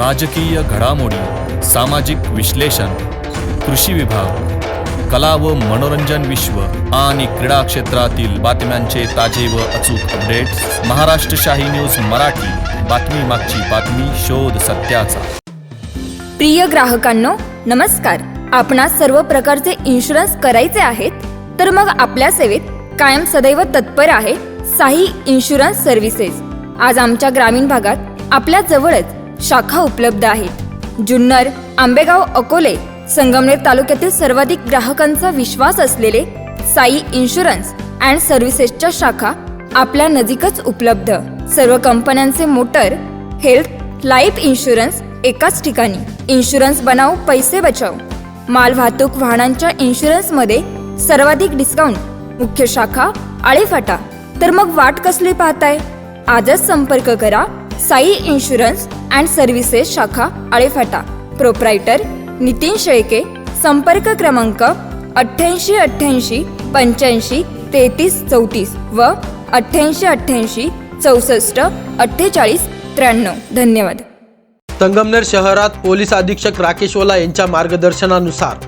राजकीय घडामोडी सामाजिक विश्लेषण कृषी विभाग कला व मनोरंजन विश्व आणि क्रीडा क्षेत्रातील बातम्यांचे ताजे व अचूक अपडेट्स महाराष्ट्र शाही न्यूज मराठी. बातमी मागची बातमी शोध सत्याचा. प्रिय ग्राहकांनो नमस्कार. आपणास सर्व प्रकारचे इन्शुरन्स करायचे आहेत तर मग आपल्या सेवेत कायम सदैव तत्पर आहे साई इन्शुरन्स सर्व्हिसेस आज आमच्या ग्रामीण भागात आपल्या जवळच शाखा उपलब्ध आहेत. जुन्नर आंबेगाव अकोले संगमनेर तालुक्यातील सर्वाधिक ग्राहकांचा विश्वास असलेले साई इन्शुरन्स अँड सर्व्हिसेसच्या शाखा आपल्या नजीकच उपलब्ध. सर्व कंपन्यांचे मोटर हेल्थ लाईफ इन्शुरन्स एकाच ठिकाणी. इन्शुरन्स बनाव पैसे बचाव माल वाहतूक वाहनांच्या इन्शुरन्समध्ये सर्वाधिक डिस्काउंट मुख्य शाखा आळेफाटा. तर मग वाट कसली पाहताय? आजच संपर्क करा साई इन्शुरन्स अँड सर्व्हिसेस शाखा आळेफाटा. प्रोप्रायटर नितीन शेळके. संपर्क क्रमांक अठ्ठ्याऐंशी अठ्ठ्याऐंशी पंच्याऐंशी तेहतीस चौतीस व अठ्ठ्याऐंशी अठ्ठ्याऐंशी चौसष्ट अठ्ठेचाळीस त्र्याण्णव. धन्यवाद. संगमनेर शहरात पोलीस अधीक्षक राकेश ओला यांच्या मार्गदर्शनानुसार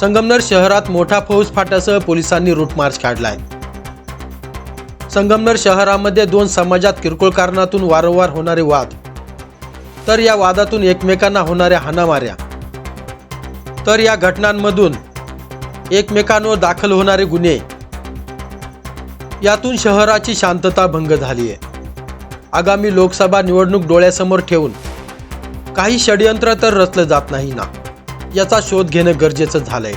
संगमनेर शहरात मोठा फौज फाट्यासह पोलिसांनी रूट मार्च काढलाय. संगमनेर शहरामध्ये दोन समाजात किरकोळ कारणातून वारंवार होणारे वाद तर या वादातून एकमेकांना होणाऱ्या हाणामाऱ्या तर या घटनांमधून एकमेकांवर दाखल होणारे गुन्हे यातून शहराची शांतता भंग झाली आहे. आगामी लोकसभा निवडणूक डोळ्यासमोर ठेवून काही षडयंत्र तर रचलं जात नाही ना याचा शोध घेणं गरजेचं झालंय.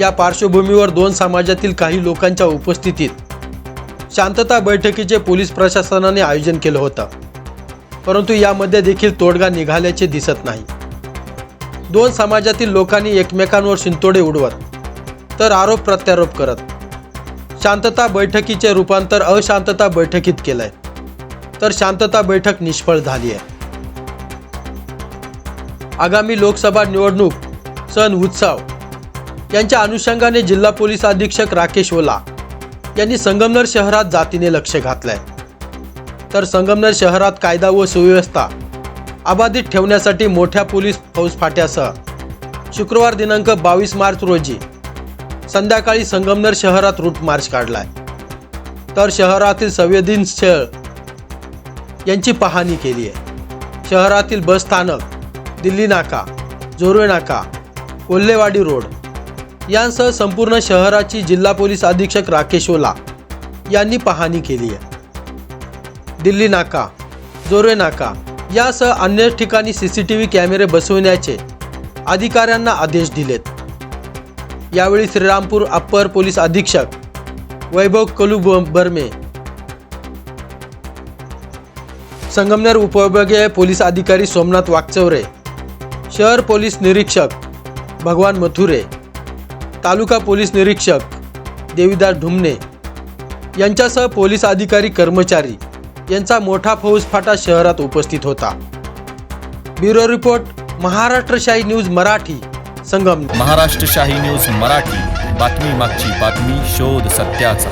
या पार्श्वभूमीवर दोन समाजातील काही लोकांच्या उपस्थितीत शांतता बैठकीचे पोलीस प्रशासनाने आयोजन केलं होतं. परंतु यामध्ये देखील तोडगा निघाल्याचे दिसत नाही. दोन समाजातील लोकांनी एकमेकांवर शिंतोडे उडवत तर आरोप प्रत्यारोप करत. शांतता बैठकीचे रूपांतर अशांतता बैठकीत केलंय तर शांतता बैठक निष्फळ झाली आहे आगामी लोकसभा निवडणूक सण उत्सव. यांच्या अनुषंगाने जिल्हा पोलीस अधीक्षक राकेश ओला यांनी संगमनेर शहरात जातीने लक्ष घातलंय. तर संगमनेर शहरात कायदा व सुव्यवस्था अबाधित ठेवण्यासाठी मोठ्या पोलीस फौजफाट्यासह शुक्रवार दिनांक बावीस मार्च रोजी संध्याकाळी संगमनेर शहरात रूट मार्च काढलाय. तर शहरातील संवेदनशील यांची पाहणी केली आहे. शहरातील बस स्थानक दिल्ली नाका जोरवे नाका कोल्हेवाडी रोड यांसह संपूर्ण शहराची जिल्हा पोलीस अधीक्षक राकेश ओला यांनी पाहणी केली आहे. दिल्ली नाका जोरे नाका यासह अन्य ठिकाणी सी सी टी व्ही कॅमेरे बसविण्याचे अधिकाऱ्यांना आदेश दिलेत. यावेळी श्रीरामपूर अप्पर पोलीस अधीक्षक वैभव कलू बर्मे संगमनेर उपविभागीय पोलीस अधिकारी सोमनाथ वाकचौरे शहर पोलीस निरीक्षक भगवान मथुरे तालुका पोलीस निरीक्षक देवीदास ढुमणे यांच्यासह पोलीस अधिकारी कर्मचारी यांचा मोठा फौजफाटा शहरात उपस्थित होता. Bureau report Maharashtrashahi news Marathi Sangam Maharashtrashahi news Marathi. बातमी मागची बातमी शोध सत्याचा.